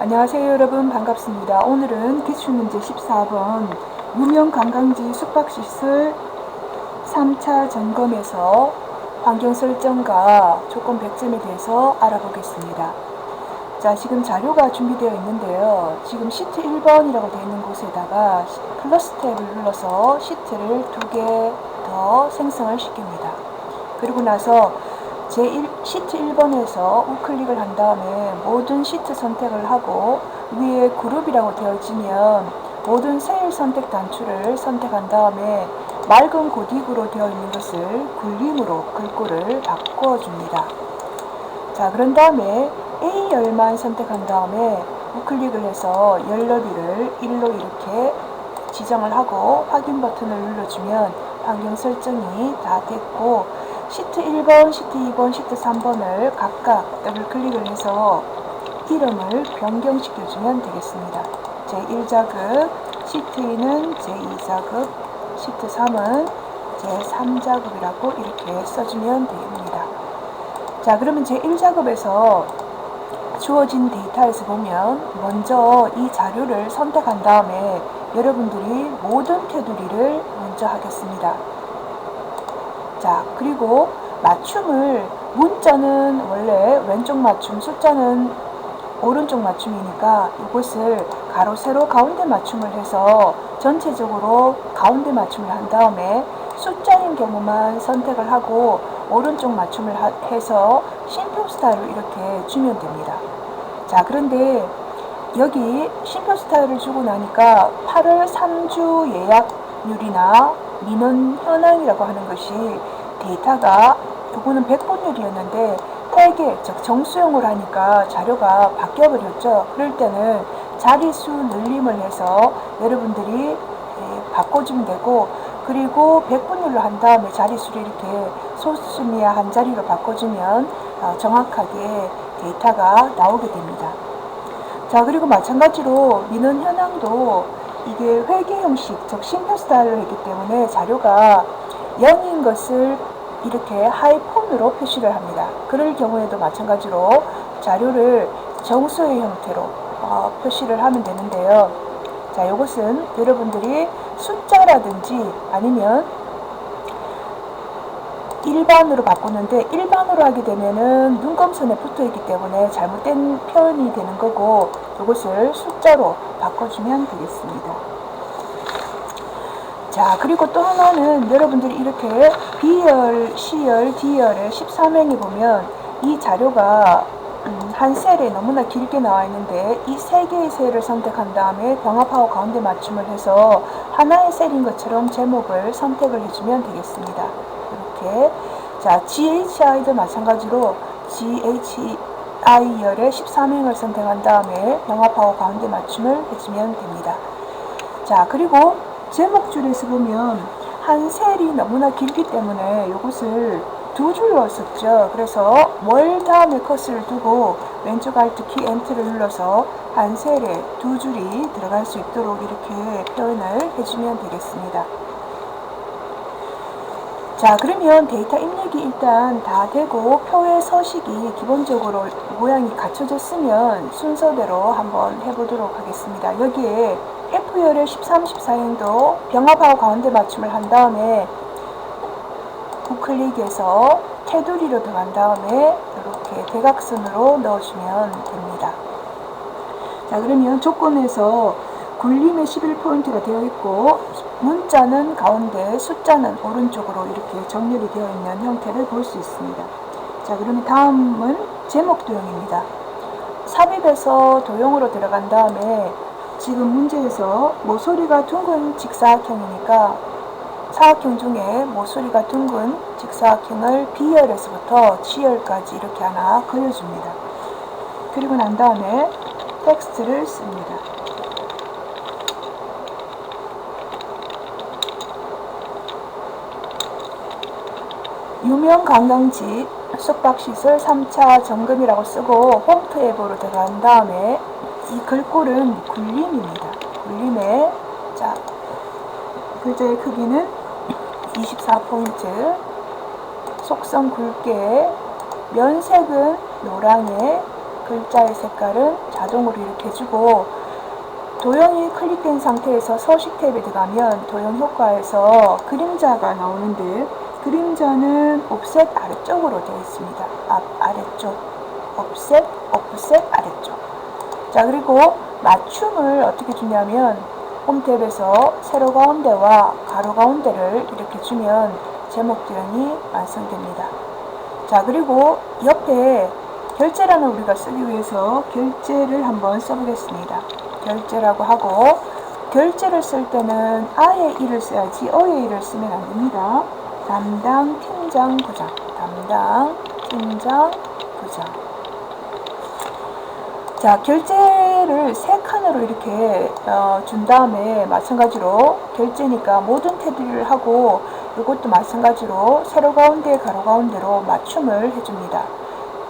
안녕하세요 여러분 반갑습니다. 오늘은 기출문제 14번 유명 관광지 숙박시설 3차 점검에서 환경 설정과 조건 100점에 대해서 알아보겠습니다. 자 지금 자료가 준비되어 있는데요. 지금 시트 1번이라고 되어 있는 곳에다가 시- 플러스 탭을 눌러서 시트를 두 개 더 생성을 시킵니다. 그리고 나서 제1 시트 1번에서 우클릭을 한 다음에 모든 시트 선택을 하고 위에 그룹이라고 되어지면 모든 세일 선택 단추를 선택한 다음에 맑은 고딕으로 되어 있는 것을 굴림으로 글꼴을 바꿔줍니다. 자, 그런 다음에 A열만 선택한 다음에 우클릭을 해서 열 너비를 1로 이렇게 지정을 하고 확인 버튼을 눌러주면 환경 설정이 다 됐고 시트 1번, 시트 2번, 시트 3번을 각각 더블 클릭을 해서 이름을 변경시켜주면 되겠습니다. 제1자급, 시트 2는 제2자급, 시트 3은 제3자급이라고 이렇게 써주면 됩니다. 자, 그러면 제1작업에서 주어진 데이터에서 보면 먼저 이 자료를 선택한 다음에 여러분들이 모든 테두리를 먼저 하겠습니다. 자, 그리고 맞춤을 문자는 원래 왼쪽 맞춤, 숫자는 오른쪽 맞춤이니까 이것을 가로, 세로, 가운데 맞춤을 해서 전체적으로 가운데 맞춤을 한 다음에 숫자인 경우만 선택을 하고 오른쪽 맞춤을 하- 해서 쉼표 스타일로 이렇게 주면 됩니다. 자, 그런데 여기 쉼표 스타일을 주고 나니까 8월 3주 예약 률이나 민원 현황이라고 하는 것이 데이터가 요거는 100분율이었는데 회계, 즉 정수용을 하니까 자료가 바뀌어 버렸죠. 그럴 때는 자리수 늘림을 해서 여러분들이 예, 바꿔주면 되고 그리고 100분율로 한 다음에 자리수를 이렇게 소수미야 한 자리로 바꿔주면 어, 정확하게 데이터가 나오게 됩니다. 자 그리고 마찬가지로 민원 현황도 이게 회계 형식 즉 쉼표 스타일로 했기 때문에 자료가 0인 것을 이렇게 하이폰으로 표시를 합니다. 그럴 경우에도 마찬가지로 자료를 정수의 형태로 어, 표시를 하면 되는데요. 자, 이것은 여러분들이 숫자라든지 아니면 일반으로 바꾸는데 일반으로 하게 되면은 눈금선에 붙어 있기 때문에 잘못된 표현이 되는 거고 이것을 숫자로 바꿔주면 되겠습니다. 자 그리고 또 하나는 여러분들이 이렇게 B열, C열, D열의 13행에 보면 이 자료가 음, 한 셀에 너무나 길게 나와 있는데 이 세 개의 셀을 선택한 다음에 병합하고 가운데 맞춤을 해서 하나의 셀인 것처럼 제목을 선택을 해주면 되겠습니다. 이렇게 자 GHI도 마찬가지로 GHI열의 13행을 선택한 다음에 병합하고 가운데 맞춤을 해주면 됩니다. 자, 그리고 제목 줄에서 보면 한 셀이 너무나 길기 때문에 이것을 두 줄로 썼죠. 그래서 월 다음에 커스를 두고 왼쪽 알트 키 엔트를 눌러서 한 셀에 두 줄이 들어갈 수 있도록 이렇게 표현을 해주면 되겠습니다. 자, 그러면 데이터 입력이 일단 다 되고 표의 서식이 기본적으로 모양이 갖춰졌으면 순서대로 한번 해보도록 하겠습니다. 여기에 F열의 13, 14행도 병합하고 가운데 맞춤을 한 다음에 우클릭해서 테두리로 들어간 다음에 이렇게 대각선으로 넣어주면 됩니다. 자, 그러면 조건에서 굴림에 11포인트가 되어 있고 문자는 가운데 숫자는 오른쪽으로 이렇게 정렬이 되어 있는 형태를 볼 수 있습니다. 자, 그러면 다음은 제목 도형입니다. 삽입에서 도형으로 들어간 다음에 지금 문제에서 모서리가 둥근 직사각형이니까 사각형 중에 모서리가 둥근 직사각형을 B열에서부터 G열까지 이렇게 하나 그려줍니다. 그리고 난 다음에 텍스트를 씁니다. 유명 관광지 숙박시설 3차 점검이라고 쓰고 홈트 앱으로 들어간 다음에 이 글꼴은 굴림입니다. 굴림에 자 글자의 크기는 24포인트 속성 굵게 면색은 노랑에 글자의 색깔은 자동으로 이렇게 해주고 도형이 클릭된 상태에서 서식 탭에 들어가면 도형 효과에서 그림자가 나오는데 그림자는 옵셋 아래쪽으로 되어 있습니다. 앞 아래쪽 옵셋 오프셋 아래쪽 자 그리고 맞춤을 어떻게 주냐면 홈 탭에서 세로 가운데와 가로 가운데를 이렇게 주면 제목 도형이 완성됩니다. 자 그리고 옆에 결제라는 우리가 쓰기 위해서 결제를 한번 써보겠습니다. 결제라고 하고 결제를 쓸 때는 아의 이를 써야지 어의 이를 쓰면 안 됩니다. 담당 팀장 부장 담당 팀장 부장 자 결제를 세 칸으로 이렇게 어, 준 다음에 마찬가지로 결제니까 모든 테두리를 하고 이것도 마찬가지로 세로 가운데 가로 가운데로 맞춤을 해줍니다.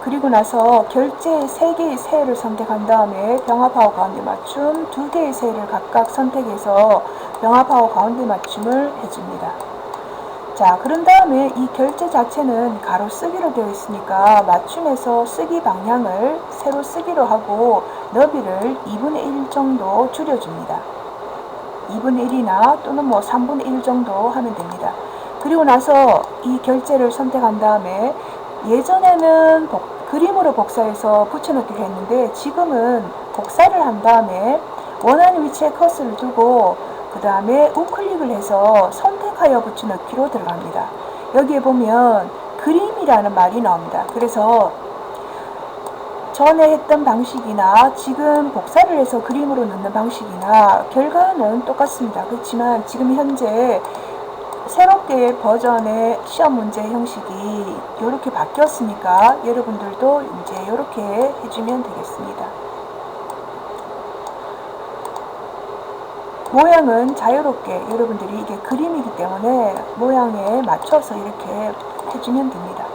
그리고 나서 결제 세 개의 세를 선택한 다음에 병합하고 가운데 맞춤 두 개의 세를 각각 선택해서 병합하고 가운데 맞춤을 해줍니다. 자, 그런 다음에 이 결제 자체는 가로 쓰기로 되어 있으니까 맞춤에서 쓰기 방향을 세로 쓰기로 하고 너비를 2분의 1 정도 줄여줍니다. 2분의 1이나 또는 뭐 3분의 1 정도 하면 됩니다. 그리고 나서 이 결제를 선택한 다음에 예전에는 복- 그림으로 복사해서 붙여넣기를 했는데 지금은 복사를 한 다음에 원하는 위치에 커서를 두고 그 다음에 우클릭을 해서 선택 하여 붙여넣기로 들어갑니다. 여기에 보면 그림이라는 말이 나옵니다. 그래서 전에 했던 방식이나 지금 복사를 해서 그림으로 넣는 방식이나 결과는 똑같습니다. 그렇지만 지금 현재 새롭게 버전의 시험 문제 형식이 이렇게 바뀌었으니까 여러분들도 이제 이렇게 해주면 되겠습니다. 모양은 자유롭게 여러분들이 이게 그림이기 때문에 모양에 맞춰서 이렇게 해주면 됩니다.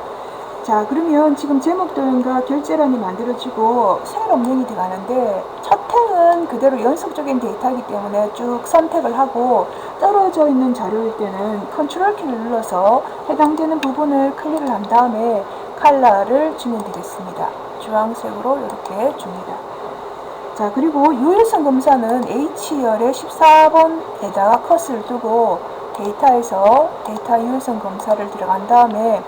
자 그러면 지금 제목 도형과 결제란이 만들어지고 새 업령이 들어가는데 첫 행은 그대로 연속적인 데이터이기 때문에 쭉 선택을 하고 떨어져 있는 자료일 때는 컨트롤 키를 눌러서 해당되는 부분을 클릭을 한 다음에 컬러를 주면 되겠습니다. 주황색으로 이렇게 줍니다. 자 그리고 유효성 검사는 H열의 14번에다가 컷을 두고 데이터에서 데이터 유효성 검사를 들어간 다음에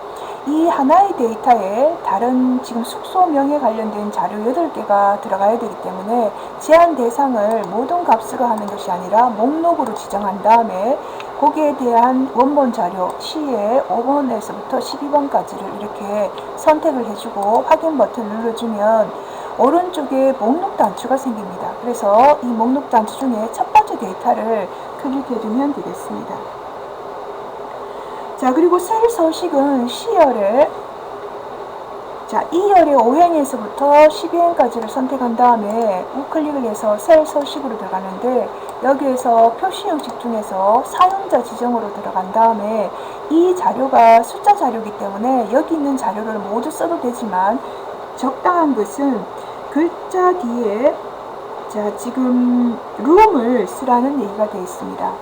이 하나의 데이터에 다른 지금 숙소명에 관련된 자료 8개가 들어가야 되기 때문에 제한 대상을 모든 값으로 하는 것이 아니라 목록으로 지정한 다음에 거기에 대한 원본 자료 C의 5번에서부터 12번까지를 이렇게 선택을 해주고 확인 버튼을 눌러주면 쪽에 목록 단추가 생깁니다. 그래서 이 목록 단추 중에 첫 번째 데이터를 클릭해주면 되겠습니다. 자 그리고 셀 서식은 C열에 자 2열의 5행에서부터 12행까지를 선택한 다음에 우클릭을 해서 셀 서식으로 들어가는데 여기에서 표시 형식 중에서 사용자 지정으로 들어간 다음에 이 자료가 숫자 자료이기 때문에 여기 있는 자료를 모두 써도 되지만 적당한 것은 글자 뒤에 자 지금 룸을 쓰라는 얘기가 되어 있습니다.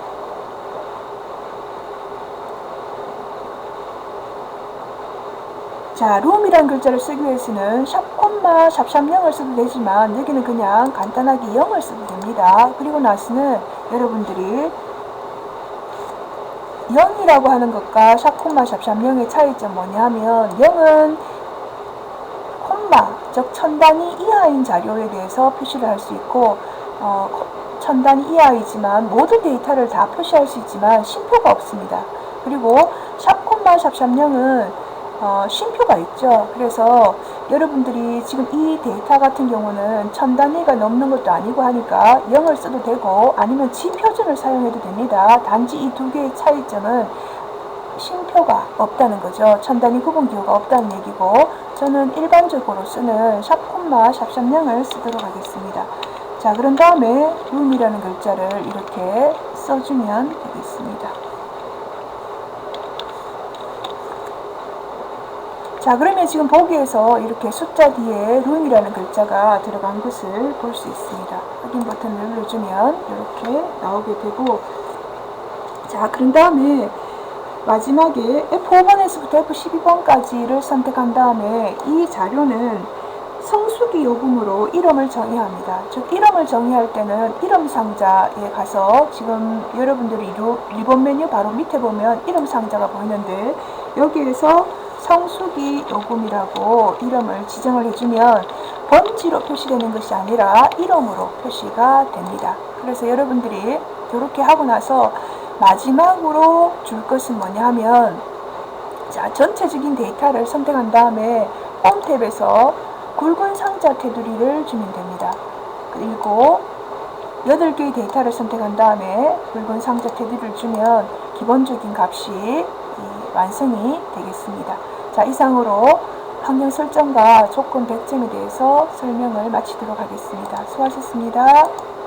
자, 룸이라는 글자를 쓰기 위해서는 샵 콤마 샵샵 0을 써도 되지만 여기는 그냥 간단하게 0을 써도 됩니다. 그리고 나서는 여러분들이 0이라고 하는 것과 샵 콤마 샵샵 0의 차이점 뭐냐면 0은 콤마 즉 천 단위 이하인 자료에 대해서 표시를 할 수 있고 어, 천 단위 이하이지만 모든 데이터를 다 표시할 수 있지만 쉼표가 없습니다. 그리고 샵 콤마 샵샵 0은 어, 쉼표가 있죠. 그래서 여러분들이 지금 이 데이터 같은 경우는 천 단위가 넘는 것도 아니고 하니까 0을 써도 되고 아니면 지표준을 사용해도 됩니다. 단지 이 두 개의 차이점은 쉼표가 없다는 거죠. 천 단위 구분 기호가 없다는 얘기고 저는 일반적으로 쓰는 샵 콤마 샵샵0을 쓰도록 하겠습니다. 자 그런 다음에 룸이라는 글자를 이렇게 써주면 되겠습니다. 자 그러면 지금 보기에서 이렇게 숫자 뒤에 룸이라는 글자가 들어간 것을 볼 수 있습니다. 확인 버튼을 눌러주면 이렇게 나오게 되고 자 그런 다음에 마지막에 F5번에서부터 F12번까지를 선택한 다음에 이 자료는 성수기 요금으로 이름을 정의합니다. 즉 이름을 정의할 때는 이름 상자에 가서 지금 여러분들이 요- 일본 메뉴 바로 밑에 보면 이름 상자가 보이는데 여기에서 성수기 요금이라고 이름을 지정을 해주면 번지로 표시되는 것이 아니라 이름으로 표시가 됩니다. 그래서 여러분들이 이렇게 하고 나서 마지막으로 줄 것은 뭐냐 하면 자, 전체적인 데이터를 선택한 다음에 홈 탭에서 굵은 상자 테두리를 주면 됩니다. 그리고 8개의 데이터를 선택한 다음에 굵은 상자 테두리를 주면 기본적인 값이 이 완성이 되겠습니다. 자, 이상으로 환경 설정과 조건 100점에 대해서 설명을 마치도록 하겠습니다. 수고하셨습니다.